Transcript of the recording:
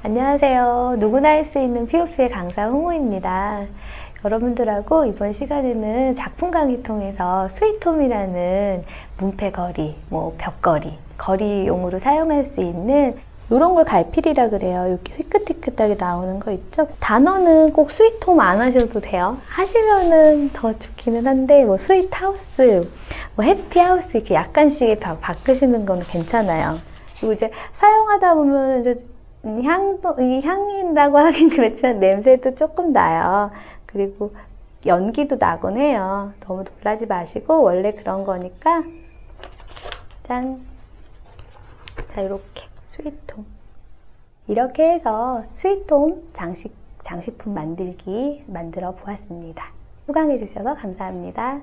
안녕하세요. 누구나 할 수 있는 POP의 강사 홍호입니다. 여러분들하고 이번 시간에는 작품 강의 통해서 스위트홈이라는 문패거리, 뭐 벽거리, 거리용으로 사용할 수 있는 이런 걸 갈필이라 그래요. 이렇게 휘끗휘끗하게 나오는 거 있죠? 단어는 꼭 스위트홈 안 하셔도 돼요. 하시면은 더 좋기는 한데 뭐 스위트하우스, 뭐 해피하우스 이렇게 약간씩 바, 바꾸시는 거는 괜찮아요. 그리고 이제 사용하다 보면 이제 향도 이 향이라고 하긴 그렇지만 냄새도 조금 나요. 그리고 연기도 나곤 해요. 너무 놀라지 마시고 원래 그런 거니까 짠. 자 이렇게 스위트홈 이렇게 해서 스위트홈 장식 장식품 만들기 만들어 보았습니다. 수강해 주셔서 감사합니다.